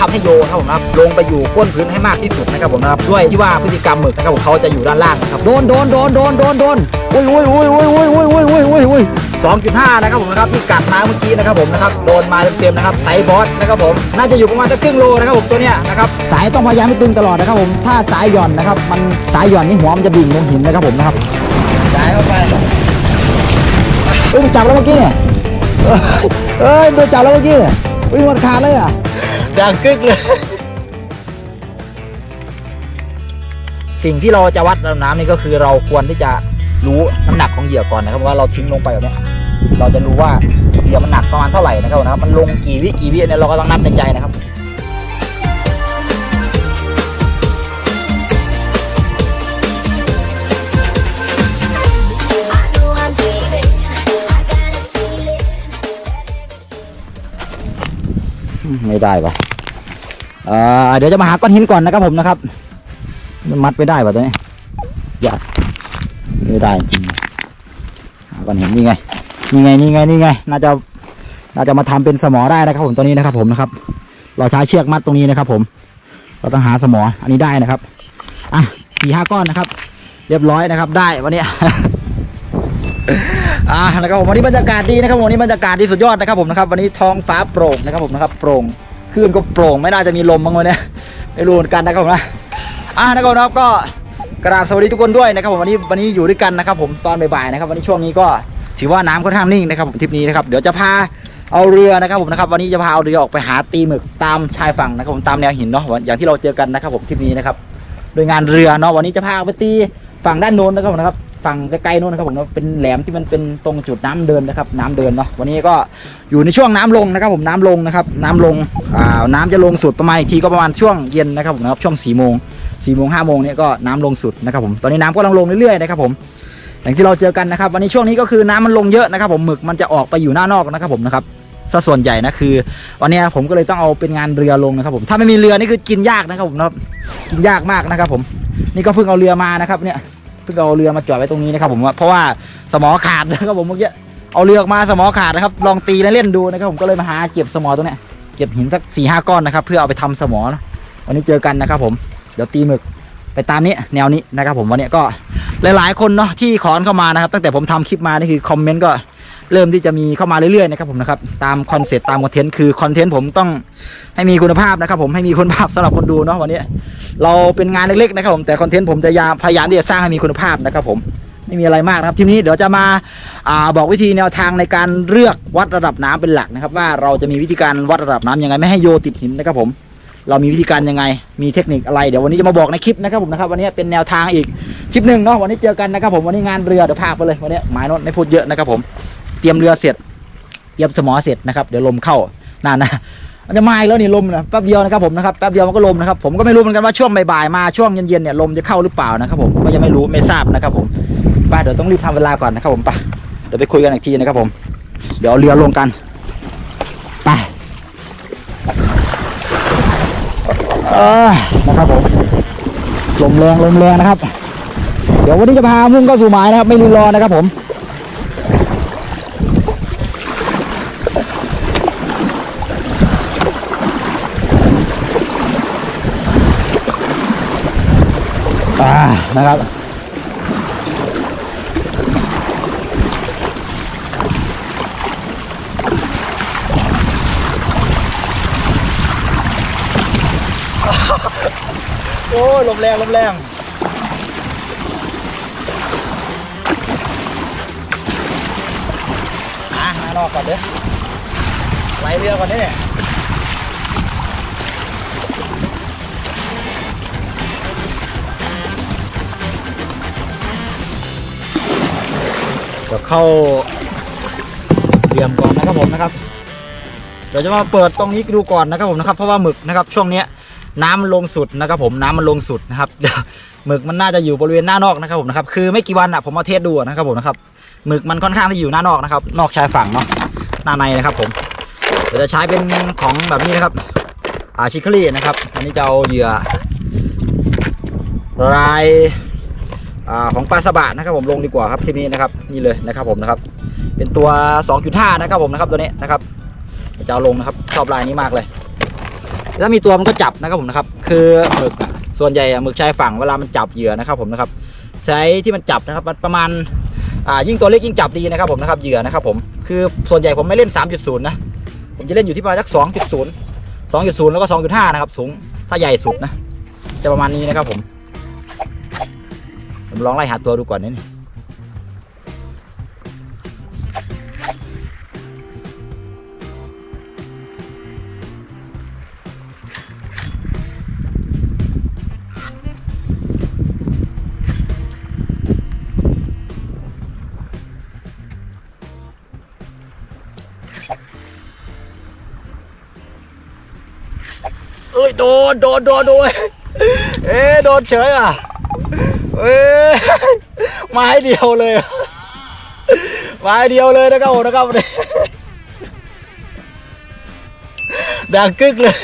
ทำให้โยนะครับผมนะครับลงไปอยู่ก้นพื้นให้มากที่สุดนะครับผมนะครับด้วยที่ว่าพฤติกรรมหมึกนะครับผมเขาจะอยู่ด้านล่างนะครับโดนโดนโดนโดนโดนโดนอุ้ยอุ้ยอุ้ยอุ้ยอุ้ยอุ้ยอุ้ยอุ้ยอุ้ยอุ้ยสองจุดห้านะครับผมนะครับที่กัดมาเมื่อกี้นะครับผมนะครับโดนมาเต็มๆนะครับไซบอสนะครับผมน่าจะอยู่ประมาณสักครึ่งโลนะครับผมตัวเนี้ยนะครับสายต้องพยายามให้ตึงตลอดนะครับผมถ้าสายหย่อนนะครับมันสายหย่อนนี่หัวมันจะดิ่งลงหินนะครับผมนะครับสายเข้าไปอุ้ยจับแล้วเมื่อกี้เนี่ยเอ้ยโดนจับแล้วเมื่อกี้เนี่ยอุ้ยมันขาดเลยอะ ดังกึกเลย สิ่งที่เราจะวัดระดับน้ำนี่ก็คือเราควรที่จะรู้น้ำหนักของเหยื่อก่อนนะครับว่าเราทิ้งลงไปแบบนี้เราจะรู้ว่าเหยื่อมันหนักประมาณเท่าไหร่นะครับนะครับมันลงกี่วิกี่วิเนี่ยเราก็ต้องนับในใจนะครับไม่ได้ปะ เดี๋ยวจะมาหาก้อนหินก่อนนะครับผมนะครับ มันมัดไม่ได้ป่ะตัวนี้ยากไม่ได้จริงหาก้อนหินนี่ไงนี่ไงนี่ไงนี่ไง น่าจะน่าจะมาทำเป็นสมอได้นะครับผมตัวนี้นะครับผมนะครับ เราใช้เชือกมัดตรงนี้นะครับ ผม เราต้องหาสมออันนี้ได้นะครับอะสี่ห้าก้อนนะครับ เรียบร้อยนะครับ ได้วันนี้อ่านะครับผมวันนี้บรรยากาศดีนะครับผมวันนี้บรรยากาศดีสุดยอดนะครับผมนะครับ วันนี้ท้องฟ้าโปร่งนะครับผมนะครับโปร่ง คลื่นก็โปร่งไม่น่าจะมีลมบ้างวันนี้ไม่รู้เหมือนกันนะครับผมนะอ่านะครับนะครับก็กราบสวัสดีทุกคนด้วยนะครับผมวันนี้วันนี้อยู่ด้วยกันนะครับ ผมตอนบ่ายๆนะครับ วันนี้ช่วงนี้ก็ถือว่าน้ำค่อนข้างนิ่งนะครับผมทริปนี้นะครับเดี๋ยวจะพาเอาเรือนะครับผมนะครับวันนี้จะพาเอาเรือออกไปหาตีหมึกตามชายฝั่งนะครับผมตามแนวหินเนาะอย่างที่เราเจอกันนะครับผมทริปนี้นะครับโดยงานเรือเนาะวันนี้จะพาเอาไปตีฝั่งด้านโน้นนะครับผมนะครับ ฝั่งไกล้ๆโน้นนะครับผมเนาเป็นแหลมที่มันเป็นตรงจุดน้ำเดินนะครับ น้ำเดินเนาะวันนี้ก็อยู่ในช่วงน้ำลงนะครับผมน้ำลงนะครับ น้ำลงอ่าน้ำจะลงสุดประมาณอีกทีก็ประมาณช่วงเย็นนะครับผมนะครับช่วงสี่โมงสี่โมงห้าโมงเนี่ยก็น้ำลงสุดนะครับผมตอนนี้น้ำก็กำลังลงเรื่อยๆนะครับผมอย่างที่เราเจอกันนะครับ วันนี้ช่วงนี้ก็คือน้ำมันลงเยอะนะครับ ผมหมึกมันจะออกไปอยู่หน้านอกนะครับผมนะครับซะส่วนใหญ่นะคือวันนี้ผมก็เลยต้องเอาเป็นงานเรือลงนะครับผมถ้าไม่มีเรือนี่คือกินยากนะครับผมนะครับกินยากมากนะครับผมนี่ก็เพิ่งเอาเรือมานะครับเนี่ย พิ่งเอาเรือมาจอดไว้ตรงนี้นะครับผมว่าเพราะว่าสมอขาดนะครับผมเมื่อกี้เอาเรือออกมาสมอขาดนะครับ ลองตีและเล่นดูนะครับผมก็เลยมาหาเก็บสมอตรงเนี้ยเก็บหินสักสี่ห้าก้อนนะครับ เพื่อเอาไปทำสมอนะวันนี้เจอกันนะครับผมเดี๋ยวตีหมึกไปตามนี้แนวนี้นะครับผมวันนี้ก็หลายๆ คนเนาะที่ขอนเข้ามานะครับ ตั้งแต่ผมทำคลิปมานี่คือคอมเมนต์ก็ เริ่มที่จะมีเข้ามาเรื่อยๆนะครับผมนะครับตามคอนเซ็ปต์ตามคอนเทนต์คือคอนเทนต์ผมต้องให้มีคุณภาพนะครับ ผมให้มีคุณภาพสำหรับคนดูเนาะวันนี้ เราเป็นงานเล็กๆนะครับผมแต่คอนเทนต์ผมจะยามพยายามที่จะสร้างให้มีคุณภาพนะครับผมไม่มีอะไรมากนะครับทีนี้เดี๋ยวจะมาอาบอกวิธีแนวทางในการเลือกวัดระดับน้ำเป็นหลักนะครับ ว่าเราจะมีวิธีการวัดระดับน้ำยังไงไม่ให้โยติดหินนะครับผม เรามีวิธีการยังไง มีเทคนิคอะไรเดี๋ยววันนี้จะมาบอกในคลิปนะครับผมนะครับ วันนี้เป็นแนวทางอีกคลิปหนึ่งเนาะวันนี้เจอกันนะครับผมวันนี้งานเรือเดี๋ยวพาไปเลยวันนี้หมายนนไม่พูดเยอะนะครับผม เตรียมเรือเสร็จ เตรียมสมอเสร็จนะครับ เดี๋ยวลมเข้านั่นนะมันจะมาอีกแล้วนี่ลมนะแป๊บเดียวนะครับผมนะครับแป๊บเดียวมันก็ลมนะครับผมก็ไม่รู้เหมือนกันว่าช่วงบ่ายๆมาช่วงเย็นๆเนี่ยลมจะเข้าหรือเปล่านะครับ ผมก็ยังไม่รู้ไม่ทราบนะครับ ผมไป้าเดี๋ยวต้องรีบทำเวลาก่อนนะครับ ผมไปเดี๋ยวไปคุยกันอีกทีนะครับ ผม เดี๋ยวเอาเรือลงกันไปเออนะครับผมลมแรงลมแรงนะครับ เดี๋ยววันนี้จะพามุ่งเข้าสู่หมายนะครับ ไม่รีรอนะครับ ผม อ่านะครับโอ้ลมแรงลมแรงอะมานอกก่อนเด้อไหลเรือก่อนเด้ เดี๋ยวเข้าเหลี่ยมก่อนนะครับผมนะครับ เดี๋ยวจะมาเปิดตรงนี้ดูก่อนนะครับผมนะครับ เพราะว่าหมึกนะครับ ช่วงเนี้ยน้ำมันลงสุดนะครับ ผมน้ำมันลงสุดนะครับเดี๋ยวหมึกมันน่าจะอยู่บริเวณหน้านอกนะครับผมนะครับ คือไม่กี่วันอะผมมาเทสดูนะครับผมนะครับหมึกมันค่อนข้างที่อยู่หน้านอกนะครับ นอกชายฝั่งเนาะหน้าในนะครับ ผมเดี๋ยวจะใช้เป็นของแบบนี้นะครับอาชิคลี่นะครับ อันนี้จะเอาเหยื่อลาย ของปลาสบะนะครับผมลงดีกว่าครับทีนี้นะครับนี่เลยนะครับผมนะครับ เป็นตัว 2.5 นะครับผมนะครับตัวนี้นะครับจะเอาลงนะครับชอบลายนี้มากเลยแล้วมีตัวมันก็จับนะครับผมนะครับ คือหมึกส่วนใหญ่หมึกชายฝั่งเวลามันจับเหยื่อนะครับผมนะครับไซส์ที่มันจับนะครับมันประมาณอ่ายิ่งตัวเล็กยิ่งจับดีนะครับผมนะครับเหยื่อนะครับผมคือส่วนใหญ่ผมไม่เล่น 3.0 นะผมจะเล่นอยู่ที่ประมาณสัก 2.0 2.0 แล้วก็ 2.5 นะครับสูงถ้าใหญ่สุดนะจะประมาณนี้นะครับผม ผมลองไล่หาตัวดูก่อนนะนี่เอ้ยโดนโดนโดนโดนเอ๊โดนเฉยอะ เอ้ยไม้เดียวเลยไม้เดียวเลยนะครับผมนะครับนี่ดังกึกเลย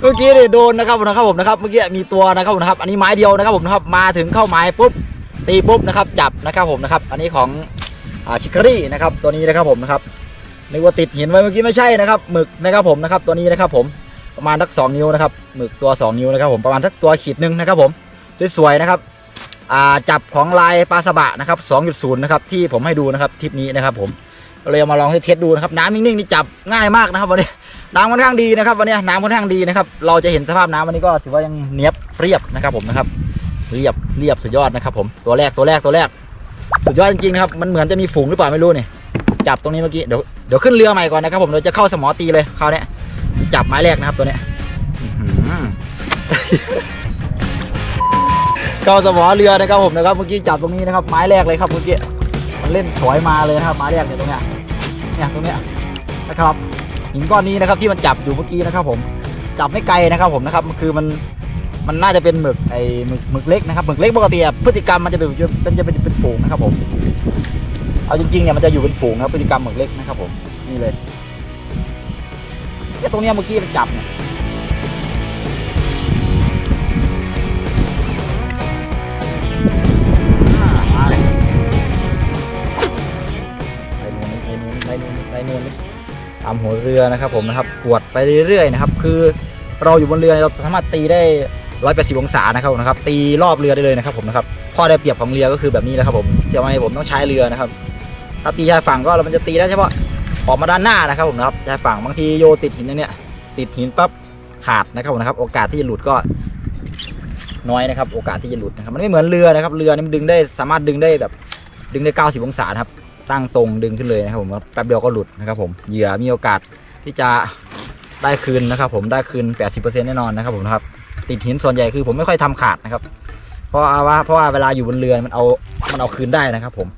เมื่อกี้เนี่ยโดนนะครับผมนะครับผมนะครับเมื่อกี้มีตัวนะครับผมนะครับ อันนี้ไม้เดียวนะครับผมนะครับมาถึงเข้าไม้ปุ๊บตีปุ๊บนะครับจับนะครับผมนะครับ อันนี้ของอชิคารี่นะครับตัวนี้นะครับผมนะครับนึกว่าติดหินไว้เมื่อกี้ไม่ใช่นะครับหมึกนะครับผมนะครับตัวนี้นะครับผมประมาณสักสองนิ้วนะครับหมึกตัว 2 นิ้วนะครับผมประมาณสักตัวขีดหนึ่งนะครับผม สวยๆนะครับจับของลายปลาสบะนะครับ 2.0 นะครับที่ผมให้ดูนะครับทริปนี้นะครับ ผมเลยเอามาลองให้เทสดูนะครับน้ำนิ่งๆนี่จับง่ายมากนะครับวันนี้น้ำค่อนข้างดีนะครับวันนี้น้ำค่อนข้างดีนะครับเราจะเห็นสภาพน้ำวันนี้ก็ถือว่ายังเนียบเรียบนะครับผมนะครับเรียบเรียบสุดยอดนะครับ ผมตัวแรกตัวแรกตัวแรก สุดยอดจริงๆนะครับมันเหมือนจะมีฝูงหรือเปล่าไม่รู้นี่จับตรงนี้เมื่อกี้เดี๋ยวเดี๋ยวขึ้นเรือใหม่ก่อนนะครับ ผมเดี๋ยวจะเข้าสมอตีเลยคราวนี้จับไม้แรกนะครับตัวเนี้ย เข้าสมอเรือนะครับผมนะครับเมื่อกี้จับตรงนี้นะครับไม้แรกเลยครับเมื่อกี้มันเล่นถอยมาเลยนะครับไม้แรกเนี่ยตรงเนี้ยเนี่ยตรงเนี้ยนะครับหินก้อนนี้นะครับที่มันจับอยู่เมื่อกี้นะครับ ผมจับไม่ไกลนะครับผมนะครับมันคือมันมันน่าจะเป็นหมึกไอหมึกหมึกเล็กนะครับหมึกเล็กปกติพฤติกรรมมันจะเป็นมันจะเป็นเป็นฝูงนะครับผมเอาจริงๆเนี่ยมันจะอยู่เป็นฝูงนะครับพฤติกรรมหมึกเล็กนะครับผมนี่เลยเนี่ยตรงเนี้ยเมื่อกี้มันจับเนี่ย ตามหัวเรือนะครับผมนะครับกวดไปเรื่อยๆนะครับคือเราอยู่บนเรือเราสามารถตีได้ร้อยแปดสิบองศานะครับผมนะครับตีรอบเรือได้เลยนะครับผมนะครับข้อได้เปรียบของเรือก็คือแบบนี้นะครับผมเดี๋ยวไมผมต้องใช้เรือนะครับ ถ้าตีชายฝั่งก็มันจะตีได้เฉพาะออกมาด้านหน้านะครับผมนะครับชายฝั่งบางทีโยติดหินเนี้ยติดหินปั๊บขาดนะครับผมนะครับโอกาสที่จะหลุดก็น้อยนะครับโอกาสที่จะหลุดนะครับมันไม่เหมือนเรือนะครับเรือนี่มันดึงได้สามารถดึงได้แบบดึงได้ 90 องศานะครับ ตั้งตรงดึงขึ้นเลยนะครับผมแป๊บเดียวก็หลุดนะครับผมเหยื่อมีโอกาสที่จะได้คืนนะครับ ผมได้คืน 80%แน่นอนนะครับผมนะครับติดหินส่วนใหญ่คือผมไม่ค่อยทำขาดนะครับ เพราะว่าเพราะว่าเวลาอยู่บนเรือมันเอามันเอาคืนได้นะครับ ผม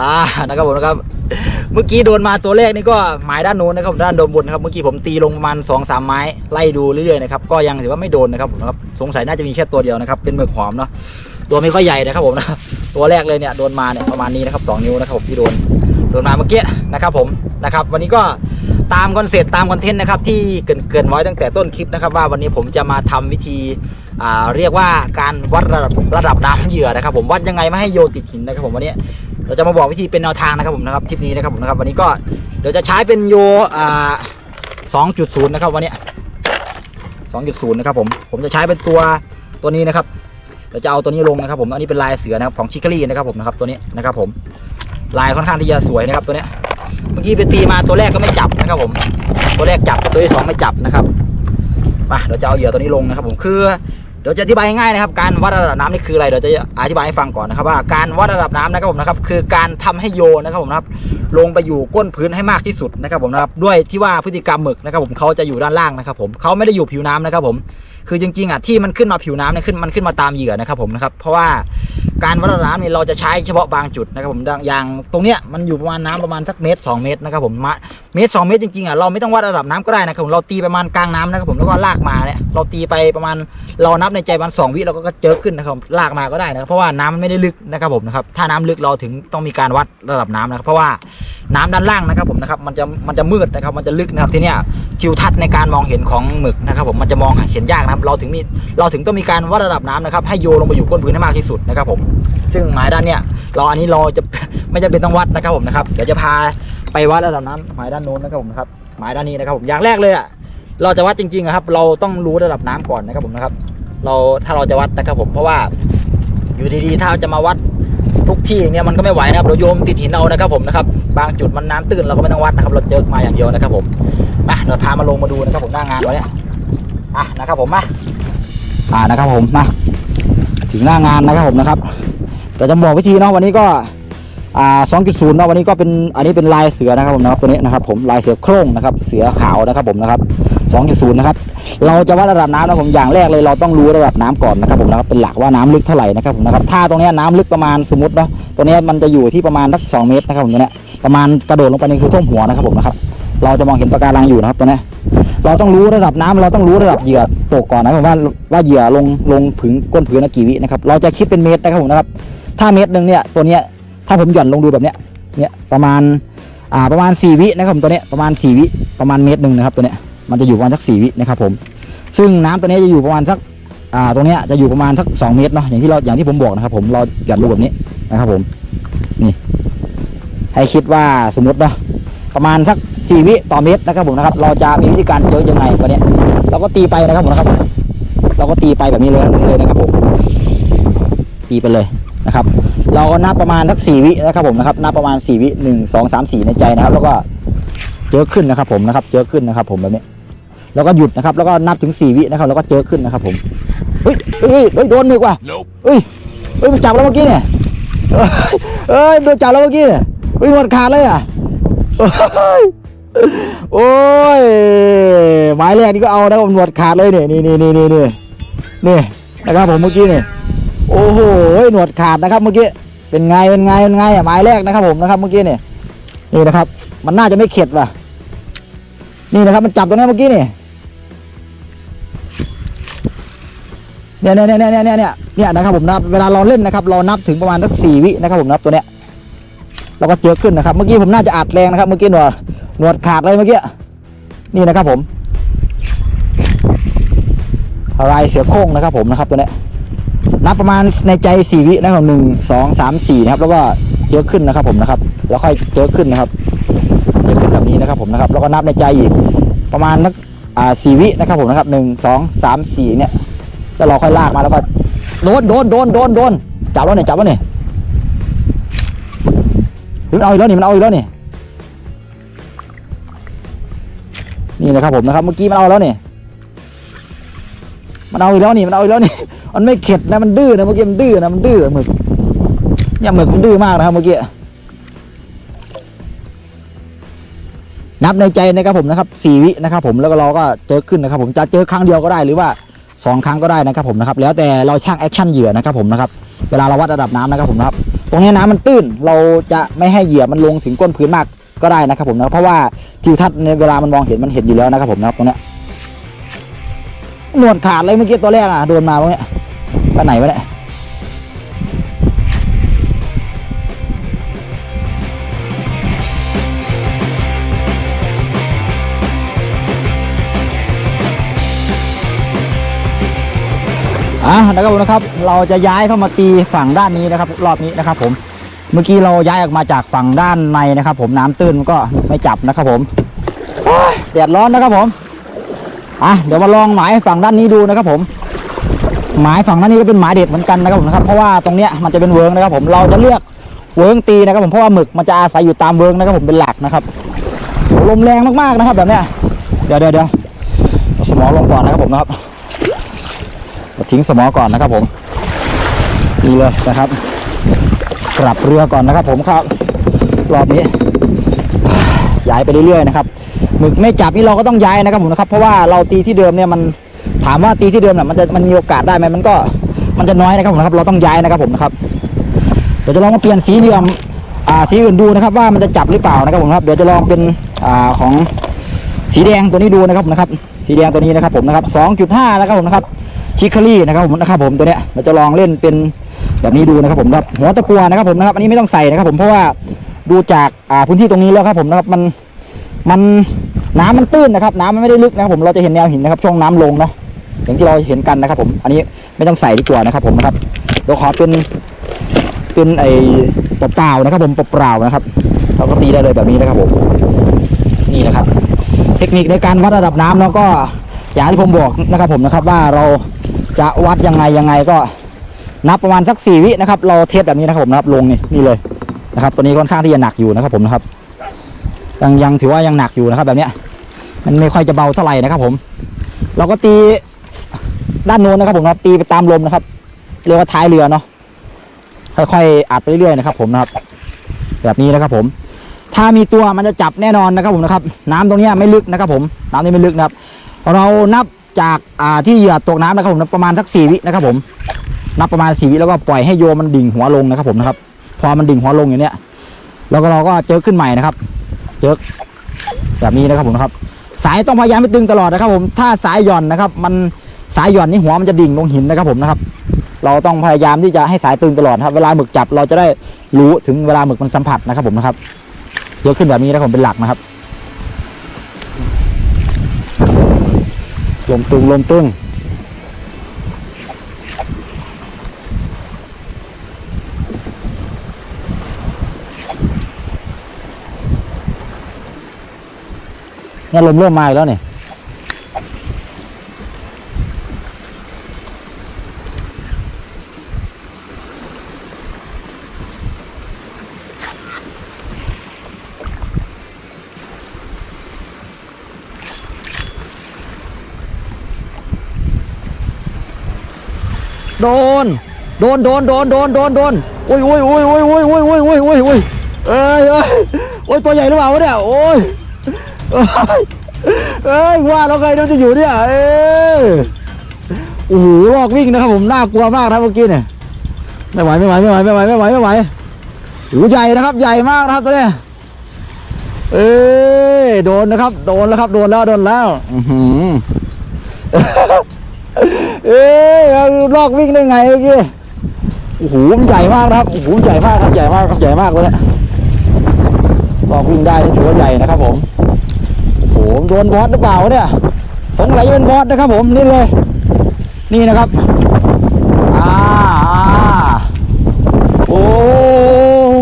อ่านะครับผมนะครับ เมื่อกี้โดนมาตัวแรกนี่ก็หมายด้านโน้นนะครับด้านโดนบนนะครับเมื่อกี้ผมตีลงประมาณ2อสามไม้ไล่ดูเรื่อยๆนะครับก็ยังถือว่าไม่โดนนะครับผมนะครับสงสัยน่าจะมีแค่ตัวเดียวนะครับเป็นหมึกหอมเนาะตัวไม่ค่อยใหญ่นะครับผมนะครับตัวแรกเลยเนี่ยโดนมาเนี่ยประมาณนี้นะครับสองนิ้วนะครับผมที่โดนโดนมาเมื่อกี้นะครับผมนะครับวันนี้ก็ตามคอนเซ็ปต์ตามคอนเทนต์นะครับที่เกินเกินไว้ตั้งแต่ต้นคลิปนะครับว่าวันนี้ผมจะมาทำวิธีอ่าเรียกว่าการวัดระดับระดับน้ำเหยื่อนะครับ ผมวัดยังไงไม่ให้โยติดหินนะครับผมวันนี้ เราจะมาบอกวิธีเป็นแนวทางนะครับผมนะครับทริปนี้นะครับผมนะครับ วันนี้ก็เดี๋ยวจะใช้เป็นโยอ่า2.0นย์นะครับวันนี้2.0นย์นะครับผมผมจะใช้เป็นตัวตัวนี้นะครับเดี๋ยวจะเอาตัวนี้ลงนะครับผมอันนี้เป็นลายเสือนะครับของชิคารี่นะครับผมนะครับตัวนี้นะครับผมลายค่อนข้างที่จะสวยนะครับตัวนี้เมื่อกี้ไปตีมาตัวแรกก็ไม่จับนะครับผมตัวแรกจับแต่ตัวที่สองไม่จับนะครับมาเดี๋ยวจะเอาเหยื่อตัวนี้ลงนะครับผมคือ เดี๋ยวจะอธิบายง่ายๆนะครับ การวัดระดับน้ำนี่คืออะไรเดี๋ยวจะอธิบายให้ฟังก่อนนะครับ ว่าการวัดระดับน้ำนะครับผมนะครับ คือการทำให้โยนะครับผมนะครับ ลงไปอยู่ก้นพื้นให้มากที่สุดนะครับผมนะครับด้วยที่ว่าพฤติกรรมหมึกนะครับ ผมเขาจะอยู่ด้านล่างนะครับ ผมเขาไม่ได้อยู่ผิวน้ำนะครับ ผมคือจริงๆอะที่มันขึ้นมาผิวน้ำเนี่ยขึ้นมันขึ้นมาตามเหยื่อนะครับ ผมนะครับ เพราะว่าการวัดระดับน้ำเนี่ยเราจะใช้เฉพาะบางจุดนะครับ ผมดังอย่างตรงเนี้ยมันอยู่ประมาณน้ำประมาณสักเมตร 2 เมตรนะครับ ผมมาเมตร 2 เมตรจริงๆอะเราไม่ต้องวัดระดับน้ำก็ได้นะครับผมเราตีประมาณกลางน้ำนะครับ ผมแล้วก็ลากมาเนี่ยเราตีไปประมาณเรานับในใจประมันสองวิเราก็เจอขึ้นนะครับลากมาก็ได้นะครับเพราะว่าน้ำมันไม่ได้ลึกนะครับผมนะครับถ้าน้ำลึกเราถึงต้องมีการวัดระดับน้ำนะครับ เพราะว่าน้ำด้านล่างนะครับผมนะครับมันจะมันจะมืดนะครับมันจะลึกนะครับทีเนี้ยทิวทัศน์ในการมองเห็นของหมึกนะครับผมมันจะมองเห็นยากนะครับเราถึงมีเราถึงต้องมีการวัดระดับน้ำนะครับให้โยลงไปอยู่ก้นพื้นให้มากที่สุดนะครับผมซึ่งหมายด้านเนี้ยเราอันนี้เราจะไม่จำเป็นต้องวัดนะครับผมนะครับเดี๋ยวจะพาไปวัดระดับน้ำหมายด้านโน้นนะครับผมนะครับหมายด้านนี้นะครับผมอย่างแรกเลยอะเราจะวัดจริงๆครับ เราต้องรู้ระดับน้ำก่อนนะครับผมนะครับ เราถ้าเราจะวัดนะครับผมเพราะว่าอยู่ดีๆถ้าจะมาวัดทุกที่เงี้ยมันก็ไม่ไหวนะครับเราโยมติดหินเอานะครับผมนะครับบางจุดมันน้ำตื้นเราก็ไม่ต้องวัดนะครับเราเจอมาอย่างเดียวนะครับผมมาเราพามาลงมาดูนะครับผมหน้างานวันเนี้ยอะนะครับผมมาอ่านะครับผมมาถึงหน้างานนะครับผมนะครับแต่จะบอกวิธีเนาะวันนี้ก็อ่า2.0เนาะวันนี้ก็เป็นอันนี้เป็นลายเสือนะครับผมนะครับตัวนี้นะครับผมลายเสือโคร่งนะครับ เสือขาวนะครับผมนะครับ 2.0 นะครับ เราจะวัดระดับน้ำนะผมอย่างแรกเลยเราต้องรู้ระดับน้ำก่อนนะครับผมนะครับเป็นหลักว่าน้ำลึกเท่าไหร่นะครับผมนะครับถ้าตรงนี้น้ำลึกประมาณสมมติเนาะตัวนี้มันจะอยู่ที่ประมาณสัก2เมตรนะครับผมตัวเนี้ยประมาณกระโดดลงไปนี่คือท่วมหัวนะครับผมนะครับเราจะมองเห็นปะการังอยู่นะครับตัวนี้เราต้องรู้ระดับน้ำเราต้องรู้ระดับเหยื่อตกก่อนนะครับว่าว่าเหยื่อลงลงถึงก้นผืนนะกี่วินะครับเราจะคิดเป็นเมตรนะครับผมนะครับถ้าเมตรหนึ่งเนี่ยตัวเนี้ยถ้าผมหย่อนลงดูแบบเนี้ยเนี่ยประมาณอ่าประมาณ 4 วินะครับผมตัวเนี้ยประมาณ 4 วิประมาณเมตรหนึ่งนะครับตัวเนี้ย มันจะอยู่ประมาณสัก4วินะครับผม ซึ่งน้ำตัวนี้จะอยู่ประมาณสักอ่าตรงนี้จะอยู่ประมาณสักสองเมตรเนาะอย่างที่เราอย่างที่ผมบอกนะครับผมเราหย่อนรูแบบนี้นะครับผมนี่ให้คิดว่าสมมติเนาะประมาณสักสี่วิต่อเมตรนะครับผมนะครับ เราจะมีวิธีการเยอะยังไงตัวเนี้ยเราก็ตีไปนะครับผมนะครับ เราก็ตีไปแบบนี้เลยเลยนะครับผมตีไปเลยนะครับ เราก็นับประมาณสักสี่วินะครับผมนะครับนับประมาณสี่วิหนึ่งสองสามสี่ในใจนะครับ แล้วก็เยอะขึ้นนะครับผมนะครับเยอะขึ้นนะครับ ผมแบบนี้ แล้วก็หยุดนะครับ แล้วก็นับถึงสี่วินะครับ แล้วก็เจอขึ้นนะครับ ผม เฮ้ยเฮ้ยเฮ้ยโดนมือว่ะ Nope. เฮ้ยเฮ้ยมันจับแล้วเมื่อกี้เนี่ยเอ้ยเอ้ยโดนจับแล้วเมื่อกี้เนี่ยเฮ้ยหมดขาดเลยอะเฮ้ยโอ้ยหมายแรกนี่ก็เอานะผมหนวดขาดเลยเนี่ยนี่นี่นี่นี่นี่นี่นะครับผมเมื่อกี้เนี่ยโอ้โหหนวดขาดนะครับเมื่อกี้เป็นไงเป็นไงเป็นไงอะหมายแรกนะครับ ผมนะครับ เมื่อกี้เนี่ยนี่นะครับ มันน่าจะไม่เข็ดว่ะนี่นะครับ มันจับตรงนี้เมื่อกี้นี่ เนี่ยเนี่ยเนี่ยเนี่ยเนี่ยเนี่ยเนี่ยนะครับผมนับเวลาเราเล่นนะครับเรานับถึงประมาณสักสี่วินะครับผมนับตัวเนี้ยเราก็เจอขึ้นนะครับ เมื่อกี้ผมน่าจะอัดแรงนะครับ เมื่อกี้หนวดหนวดขาดเลยเมื่อกี้นี่นะครับผมลายเสือโคร่งนะครับผมนะครับตัวเนี้ยนับประมาณในใจสี่วินะครับหนึ่งสองสามสี่นะครับ แล้วก็เจอขึ้นนะครับผมนะครับ แล้วค่อยเจอขึ้นนะครับเจอขึ้นแบบนี้นะครับผมนะครับ แล้วก็นับในใจอีกประมาณนักอ่าสี่วินะครับผมนะครับหนึ่งสองสามสี่เนี่ย แล้วเราค่อยลากมาแล้วก็โดนโดนโดนโดนโดนจับแล้วเนี่ยจับแล้วเนี่ยมันเอาอีกแล้วนี่มันเอาอีกแล้วนี่นี่นะครับผมนะครับเมื่อกี้มันเอาแล้วนี่มันเอาอีกแล้วนี่มันเอาอีกแล้วนี่มันไม่เข็ดนะมันดื้อนะเมื่อกี้มันดื้อนะมันดื้อหมึกเนี่ยหมึกมันดื้อมากนะครับเมื่อกี้นับในใจนะครับผมนะครับสี่วินะครับผมแล้วก็เราก็เจอขึ้นนะครับ ผมจะเจอครั้งเดียวก็ได้หรือว่า สองครั้งก็ได้นะครับผมนะครับแล้วแต่เราช่างแอคชั่นเหยื่อนะครับผมนะครับเวลาเราวัดระดับน้ำนะครับผมนะครับตรงนี้น้ำมันตื้นเราจะไม่ให้เหยื่อมันลงถึงก้นพื้นมากก็ได้นะครับผมนะเพราะว่าทิวทัศน์ในเวลามันมองเห็นมันเห็นอยู่แล้วนะครับผมนะครับตรงเนี้ยหนวดขาดเลยเมื่อกี้ตัวแรกอะโดนมาตรงเนี้ยไปไหนวะเนี่ย อะนะครับผมนะครับ เราจะย้ายเข้ามาตีฝั่งด้านนี้นะครับ รอบนี้นะครับ ผม เมื่อกี้เราย้ายออกมาจากฝั่งด้านในนะครับ ผมน้ำตื้นมันก็ไม่จับนะครับ ผมแดดร้อนนะครับ ผมอะเดี๋ยวมาลองหมายฝั่งด้านนี้ดูนะครับ ผมหมายฝั่งด้านนี้ก็เป็นหมายเด็ดเหมือนกันนะครับผมนะครับ เพราะว่าตรงเนี้ยมันจะเป็นเวิร์กนะครับ ผมเราจะเลือกเวิร์กตีนะครับ ผมเพราะว่าหมึกมันจะอาศัยอยู่ตามเวิร์กนะครับ ผมเป็นหลักนะครับลมแรงมากๆนะครับ แบบเนี้ยเดี๋ยวเดี๋ยวเดี๋ยวสมอลงก่อนนะครับผมนะครับ ทิ้งสมอก่อนนะครับผมนี่เลยนะครับ กลับเรือก่อนนะครับ ผมครับ รอบนี้ ย้ายไปเรื่อยๆนะครับหมึกไม่จับนี่เราก็ต้องย้ายนะครับผมนะครับ เพราะว่าเราตีที่เดิมเนี่ยมันถามว่าตีที่เดิมเนี่ยมันจะมันมีโอกาสได้ไหมมันก็มันจะน้อยนะครับผมนะครับ เราต้องย้ายนะครับผมนะครับ เดี๋ยวจะลองมาเปลี่ยนสีเหลี่ยมอ่าสีอื่นดูนะครับ ว่ามันจะจับหรือเปล่านะครับผมครับ เดี๋ยวจะลองเป็นอ่าของสีแดงตัวนี้ดูนะครับนะครับ สีแดงตัวนี้นะครับผมนะครับ 2.5 นะครับผมนะครับ ชิคารี่นะครับผมนะครับผมตัวเนี้ยเราจะลองเล่นเป็นแบบนี้ดูนะครับผมครับหัวตะกัวนะครับผมนะครับ อันนี้ไม่ต้องใส่นะครับผมเพราะว่าดูจากอ่าพื้นที่ตรงนี้แล้วครับผมนะครับมันมันน้ำมันตื้นนะครับ น้ำมันไม่ได้ลึกนะครับผมเราจะเห็นแนวหินนะครับช่วงน้ำลงเนาะอย่างที่เราเห็นกันนะครับผม อันนี้ไม่ต้องใส่ดีกว่านะครับผมนะครับเราขอเป็นเป็นไอ้เปล่าๆนะครับผมเปล่าๆนะครับเราก็ตีได้เลยแบบนี้นะครับผมนี่นะครับ เทคนิคในการวัดระดับน้ำเนาะก็อย่างที่ผมบอกนะครับผมนะครับว่าเรา จะวัดยังไงยังไงก็นับประมาณสักสี่วินะครับ เราเทสแบบนี้นะครับผมนะครับลงนี่นี่เลยนะครับ ตัวนี้ค่อนข้างที่จะหนักอยู่นะครับผมนะครับ ยังยังถือว่ายังหนักอยู่นะครับ แบบเนี้ย มันไม่ค่อยจะเบาเท่าไหร่นะครับผม เราก็ตีด้านโน้นนะครับ ผมนะครับตีไปตามลมนะครับ เรียกว่าท้ายเรือเนาะค่อยๆอัดไปเรื่อยๆนะครับ ผมนะครับ แบบนี้นะครับ ผม ถ้ามีตัวมันจะจับแน่นอนนะครับ ผมนะครับ น้ำตรงนี้ไม่ลึกนะครับ ผม น้ำนี่ไม่ลึกนะครับ เรานับ จากอ่าที่เหยื่อตกน้ำนะครับผมประมาณสักสี่วินะครับผมนับประมาณสี่วิแล้วก็ปล่อยให้โยมันดิ่งหัวลงนะครับผมนะครับ พอมันดิ่งหัวลงอย่างเนี้ยแล้วก็เราก็เจอขึ้นใหม่นะครับ เจอแบบนี้นะครับผมนะครับ สายต้องพยายามไม่ตึงตลอดนะครับผมถ้าสายหย่อนนะครับ มันสายหย่อนนี่หัวมันจะดิ่งลงหินนะครับผมนะครับ เราต้องพยายามที่จะให้สายตึงตลอดครับ เวลาหมึกจับเราจะได้รู้ถึงเวลาหมึกมันสัมผัสนะครับผมนะครับเยอะขึ้นแบบนี้นะครับผมเป็นหลักนะครับ ลมตึงลมตึงนี่ลมเริ่มมาอีกแล้วเนี่ย โดน โดนโดนโดนโดนโดนโดนโอ้ยโอ้ยโอ้ยโอ้ยโอ้ยโอ้ยโอ้ยโอ้ยโอ้ยโอ้ยเอ้ยเอ้ยโอ้ยตัวใหญ่หรือเปล่าวะเนี่ยโอ้ยเอ้ยว่าเราไงเราจะอยู่เนี่ยเอ้ยโอ้โหลอกวิ่งนะครับผมน่ากลัวมากนะเมื่อกี้เนี่ยไม่ไหวไม่ไหวไม่ไหวไม่ไหวไม่ไหวไม่ไหวโอ้ใหญ่นะครับใหญ่มากนะครับตัวเนี้ยเอ้ยโดนนะครับ โดนแล้วครับโดนแล้วโดนแล้ว อือหือ เอ้ยเอลอกวิ่งได้ไงเมื่อกี้โอ้โหมันใหญ่มากนะครับโอ้โหใหญ่มากครับใหญ่มากครับใหญ่มากเลยนี่ยลอกวิ่งได้ถือว่าใหญ่นะครับผมโอ้โหโดนบอสหรือเปล่าเนี่ยสงสัยเป็นบอสนะครับผมนี่เลย นี่นะครับอ่าอ่าโอ้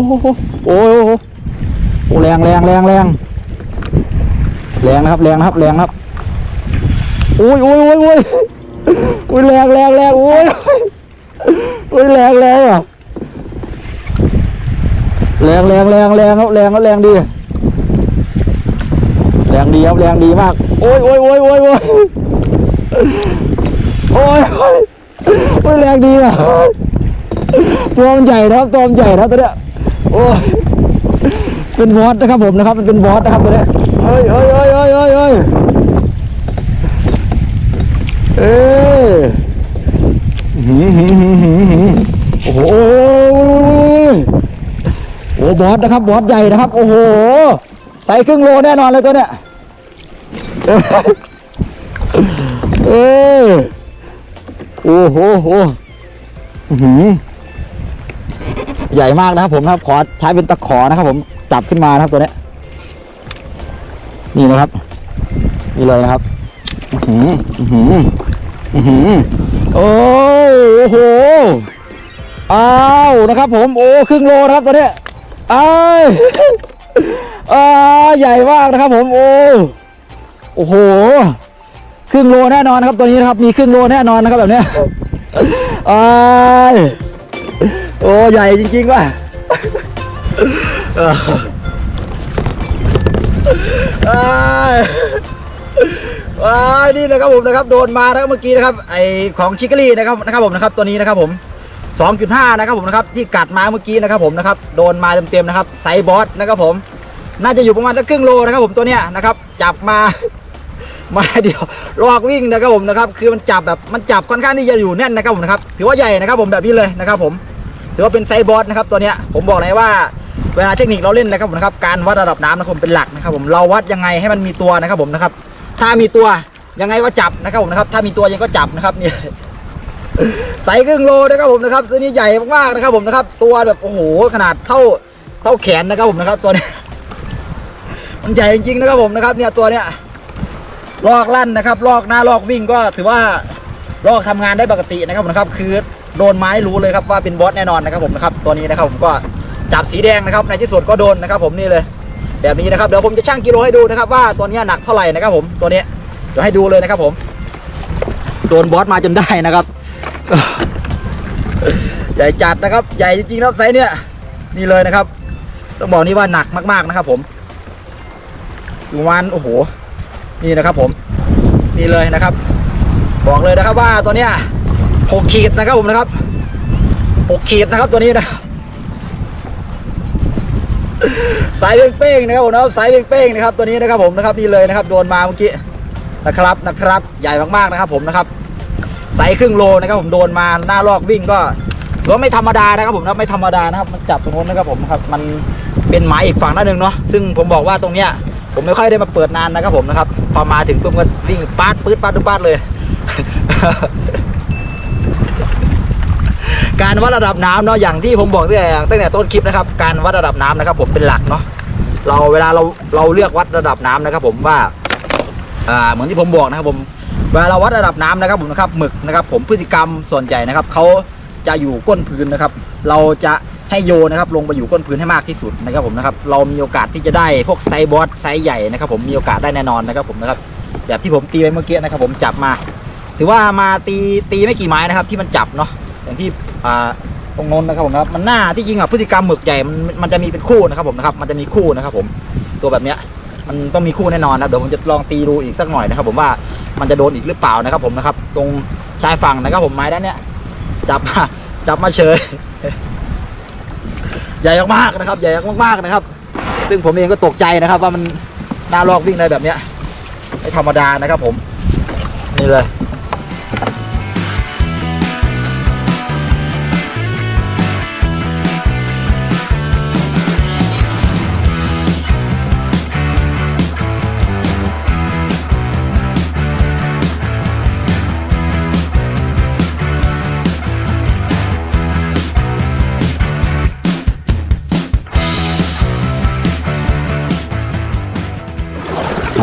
โหโอ้โหโอ้แรงแรงแรงแรงแรงนะครับแรงนะครับแรงนะครับโอ้ยโอ้ยโอ้ยโอ้ย อุ้ยแรงแรงแรงอุ้ยอุ้ยแรงแรงอะแรงแรงแรงแรงครับแรงก็แรงดี แรงดีครับแรงดีมาก โอ้ยโอ้ยโอ้ยโอ้ยโอ้ยโอ้ยโอ้ยแรงดีอะตัวมันใหญ่นะครับตัวมันใหญ่นะตัวเนี้ยโอ้ยเป็นบอสนะครับผมนะครับ มันเป็นบอสนะครับตัวเนี้ยเฮ้ยเฮ้ยเฮ้ยเฮ้ยเฮ้ยเอ๊ หืมหืมหืมหืมหืมโอ้โหโอ้บอสนะครับ บอสใหญ่นะครับ โอ้โห ใส่ครึ่งโลแน่นอนเลยตัวเนี้ยเอ้ยโอ้โหโอ้อื้อหือใหญ่มากนะครับผมนะครับ ขอใช้เป็นตะขอนะครับ ผมจับขึ้นมานะครับตัวเนี้ยนี่นะครับ นี่เลยนะครับ อือหือ อือหือ อือหือ โอ้โอ้โหอ้าวนะครับ ผมโอ้ครึ่งโลนะครับตัวเนี้ยอ้ายอ้าใหญ่มากนะครับ ผมโอ้โอ้โหครึ่งโลแน่นอนนะครับตัวนี้นะครับ มีครึ่งโลแน่นอนนะครับแบบเนี้ยอ้ายโอ้ใหญ่จริงๆว่ะอ้าย ว้ายนี่นะครับผมนะครับโดนมานะครับเมื่อกี้นะครับไอของชิคกรี่นะครับนะครับผมนะครับตัวนี้นะครับผม2.5นะครับผมนะครับที่กัดมาเมื่อกี้นะครับผมนะครับโดนมาเต็มๆนะครับไซบอสนะครับผม น่าจะอยู่ประมาณสักครึ่งโลนะครับผมตัวเนี้ยนะครับจับมา มาเดียวลอกวิ่งนะครับผมนะครับคือมันจับแบบมันจับค่อนข้างที่จะอยู่แน่นนะครับผมนะครับถือว่าใหญ่นะครับผมแบบนี้เลยนะครับผมถือว่าเป็นไซบอสนะครับตัวเนี้ยผมบอกเลยว่าเวลาเทคนิคเราเล่นนะครับผมนะครับการวัดระดับน้ำนะครับผมเป็นหลักนะครับผมเราวัดยังไงให้มันมีตัวนะครับผมนะครับ ถ้ามีตัวยังไงก็จับนะครับผมนะครับ ถ้ามีตัวยังก็จับนะครับเนี่ยใส่ครึ่งโลนะครับผมนะครับ ตัวนี้ใหญ่มากๆนะครับ ผมนะครับ ตัวแบบโอ้โหขนาดเท่าเท่าแขนนะครับผมนะครับ ตัวนี้มันใหญ่จริงๆนะครับผมนะครับ เนี่ยตัวเนี้ยลอกลั่นนะครับ ลอกหน้าลอกวิ่งก็ถือว่าลอกทำงานได้ปกตินะครับผมนะครับ คือโดนไม้รู้เลยครับว่าเป็นบอสแน่นอนนะครับผมนะครับ ตัวนี้นะครับ ผมก็จับสีแดงนะครับ ในที่สุดก็โดนนะครับ ผมนี่เลย แบบนี้นะครับเดี๋ยวผมจะชั่งกิโลให้ดูนะครับ ว่าตัวเนี้ยหนักเท่าไหร่นะครับ ผมตัวเนี้ยเดี๋ยวให้ดูเลยนะครับผมโดนบอสมาจนได้นะครับ ใหญ่จัดนะครับ ใหญ่จริงๆครับไซส์เนี้ยนี่เลยนะครับ ต้องบอกนี่ว่าหนักมากๆนะครับ ผมอยู่ประมาณโอ้โหนี่นะครับ ผม นี่เลยนะครับ บอกเลยนะครับว่าตัวเนี้ยหกขีดนะครับผมนะครับหกขีดนะครับตัวนี้นะ สายเป้งๆนะครับผมนะครับสายเป้งๆนะครับตัวนี้นะครับผมนะครับนี่เลยนะครับโดนมาเมื่อกี้นะครับนะครับ ใหญ่มากๆนะครับ ผมนะครับไซส์ครึ่งโลนะครับผมโดนมาหน้าลอกวิ่งก็ถือว่าไม่ธรรมดานะครับผมนะไม่ธรรมดานะครับ มันจับตรงนู้นนะครับผมนะครับมันเป็นหมายอีกฝั่งด้านหนึ่งเนาะซึ่งผมบอกว่าตรงเนี้ยผมไม่ค่อยได้มาเปิดนานนะครับผมนะครับพอมาถึงปุ๊บก็วิ่งปาดปื๊ดปาดปื๊ปาดเลย การวัดระดับน้ำเนาะอย่างที่ผมบอกตั้งแต่ตั้งแต่ต้นคลิปนะครับ การวัดระดับน้ำนะครับ ผมเป็นหลักเนาะเราเวลาเราเราเลือกวัดระดับน้ำนะครับ ผมว่าอ่าเหมือนที่ผมบอกนะครับ ผมเวลาเราวัดระดับน้ำนะครับ ผมนะครับหมึกนะครับ ผมพฤติกรรมส่วนใหญ่นะครับเขาจะอยู่ก้นพื้นนะครับ เราจะให้โยนะครับลงไปอยู่ก้นพื้นให้มากที่สุดนะครับ ผมนะครับ เรามีโอกาสที่จะได้พวกไซบอสไซส์ใหญ่นะครับ ผมมีโอกาสได้แน่นอนนะครับ ผมนะครับแบบที่ผมตีไปเมื่อกี้นะครับ ผมจับมา ถือว่ามาตีตีไม่กี่ไม้นะครับ ที่มันจับเนาะ อย่างที่อ่าตรงโน้นนะครับผมครับมันหน้าที่จริงอะพฤติกรรมหมึกใหญ่มันมันจะมีเป็นคู่นะครับผมนะครับมันจะมีคู่นะครับผมตัวแบบเนี้ยมันต้องมีคู่แน่นอนนะเดี๋ยวผมจะลองตีดูอีกสักหน่อยนะครับ ผมว่ามันจะโดนอีกหรือเปล่านะครับ ผมนะครับ ตรงชายฝั่งนะครับ ผมไม้ด้านเนี้ยจับมาจับมาเฉยใหญ่มากๆนะครับ ใหญ่มากๆนะครับ ซึ่งผมเองก็ตกใจนะครับ ว่ามันหน้าลอกวิ่งได้แบบเนี้ยไม่ธรรมดานะครับ ผมนี่เลย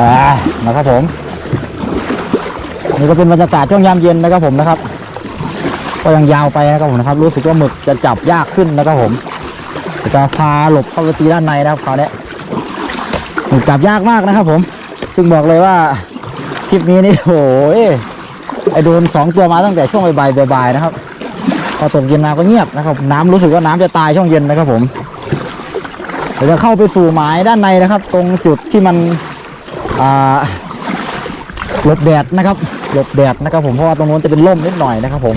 อ่านะครับผมนี่ก็เป็นบรรยากาศช่วงยามเย็นนะครับผมนะครับ ก็ยังยาวไปนะครับผมนะครับ รู้สึกว่าหมึกจะจับยากขึ้นนะครับผมจะพาหลบเข้าไปตีด้านในนะครับคราวนี้หมึกจับยากมากนะครับ ผม ซึ่งบอกเลยว่าคลิปนี้นี่โอ้ยไอโดนสองตัวมาตั้งแต่ช่วงบ่ายบ่ายๆนะครับพอตกเย็นมาก็เงียบนะครับ น้ำรู้สึกว่าน้ำจะตายช่วงเย็นนะครับผมเดี๋ยวจะเข้าไปสู่หมายด้านในนะครับ ตรงจุดที่มัน อ่าหลบแดดนะครับหลบแดดนะครับผมเพราะว่าตรงนู้นจะเป็นร่มนิดหน่อยนะครับ ผม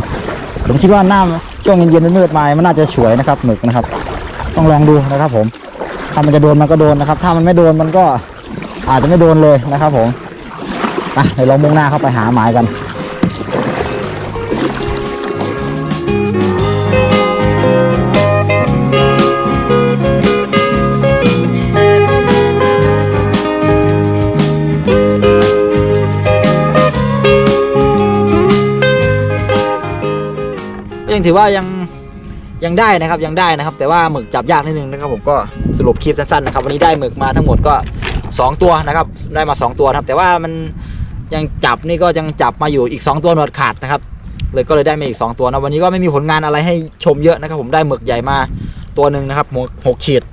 ผมคิดว่าหน้าช่วงเย็นๆมืดๆมามันน่าจะสวยนะครับหมึกนะครับ ต้องลองดูนะครับ ผมถ้ามันจะโดนมันก็โดนนะครับ ถ้ามันไม่โดนมันก็อาจจะไม่โดนเลยนะครับ ผมไปเดี๋ยวเรามุ่งหน้าเข้าไปหาหมายกัน ก็ยังถือว่ายังยังได้นะครับยังได้นะครับ แต่ว่าหมึกจับยากนิดนึงนะครับ ผมก็สรุปคลิปสั้นๆนะครับวันนี้ได้หมึกมาทั้งหมดก็ 2 ตัวนะครับ ได้มา 2 ตัวครับ แต่ว่ามันยังจับนี่ก็ยังจับมาอยู่อีก 2 ตัวหนวดขาดนะครับ เลยก็เลยได้มาอีก 2 ตัวนะวันนี้ก็ไม่มีผลงานอะไรให้ชมเยอะนะครับ ผมได้หมึกใหญ่มาตัวหนึ่งนะครับหกขีด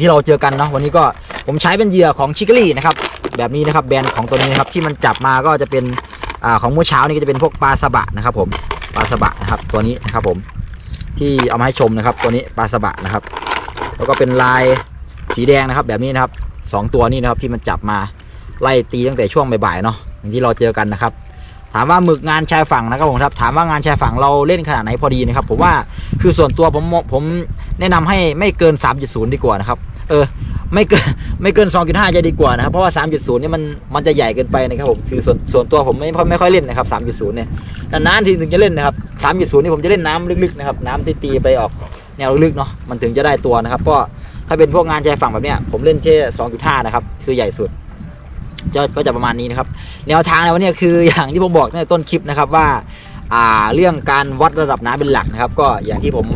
ที่เราเจอกันเนาะวันนี้ก็ผมใช้เป็นเหยื่อของชิคลี่นะครับแบบนี้นะครับแบรนด์ของตัวนี้นะครับที่มันจับมาก็จะเป็นอของเมื่อเช้านี่ก็จะเป็นพวกปลาสบะนะครับผม ลาสบะนะครับ ตัวนี้นะครับผมที่เอามาให้ชมนะครับ ตัวนี้ปลาสบะนะครับ แล้วก็เป็นลายสีแดงนะครับ แบบนี้นะครับสองตัวนี้นะครับที่มันจับมาไล่ตีตั้งแต่ช่วงบ่ายๆเนาะอย่างที่เราเจอกันนะครับ ถามว่าหมึกงานชายฝั่งนะครับผมครับ ถามว่างานชายฝั่งเราเล่นขนาดไหนพอดีนะครับ ผมว่าคือส่วนตัวผมผมแนะนำให้ไม่เกิน 3.0 ดีกว่านะครับ เออ ไม่เกินไม่เกิน 2.5 จะดีกว่านะครับ เพราะว่า 3.0เนี่ยมันมันจะใหญ่เกินไปนะครับผมคือส่วนส่วนตัวผมไม่ค่อยไม่ค่อยเล่นนะครับ 3.0 เนี่ยนานๆทีถึงจะเล่นนะครับ 3.0 นี่ผมจะเล่นน้ำลึกๆนะครับน้ำที่ตีไปออกแนวลึกๆเนาะมันถึงจะได้ตัวนะครับเพราะถ้าเป็นพวกงานชายฝั่งแบบเนี้ยผมเล่นแค่ 2.5 นะครับ คือใหญ่สุดจะก็จะประมาณนี้นะครับ แนวทางในวันนี้คืออย่างที่ผมบอกในต้นคลิปนะครับว่าอ่าเรื่องการวัดระดับน้ำเป็นหลักนะครับ ก็อย่างที่ผม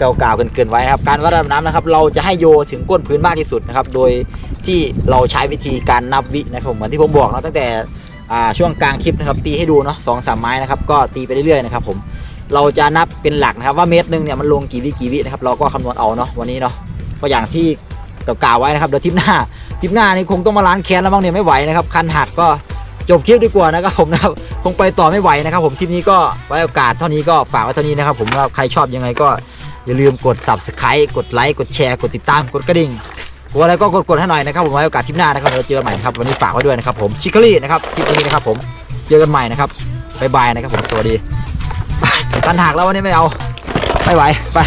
กล่าวๆเกินๆไว้นะครับ การวัดระดับน้ำนะครับ เราจะให้โยถึงก้นพื้นมากที่สุดนะครับ โดยที่เราใช้วิธีการนับวินะครับเหมือนที่ผมบอกนะตั้งแต่ช่วงกลางคลิปนะครับ ตีให้ดูเนาะสองสามไม้นะครับ ก็ตีไปเรื่อยๆนะครับผมเราจะนับเป็นหลักนะครับ ว่าเมตรหนึ่งเนี่ยมันลงกี่วิกี่วินะครับเราก็คำนวณเอาเนาะวันนี้เนาะก็อย่างที่กล่าวๆไว้นะครับเดี๋ยวทิปหน้าทิปหน้านี่คงต้องมาล้างแค้นแล้วบ้างเนี่ยไม่ไหวนะครับคันหักก็จบคลิปดีกว่านะครับผมนะครับคงไปต่อไม่ไหวนะครับ ผมคลิปนี้ก็ไว้โอกาสเท่านี้ก็ฝากไว้เท่านี้นะครับ ผมว่าใครชอบยังไงก็ อย่าลืมกด subscribe กดไลค์กดแชร์กดติดตามกดกระดิ่งกดอะไรก็กดๆให้หน่อยนะครับผมไว้โอกาสคลิปหน้านะครับเราเจอกันใหม่นะครับวันนี้ฝากไว้ด้วยนะครับผมชิคกี้นะครับคลิปนี้นะครับผมเจอกันใหม่นะครับบ๊ายบายนะครับผมสวัสดีปตันหักแล้ววันนี้ไม่เอาไม่ไหวไป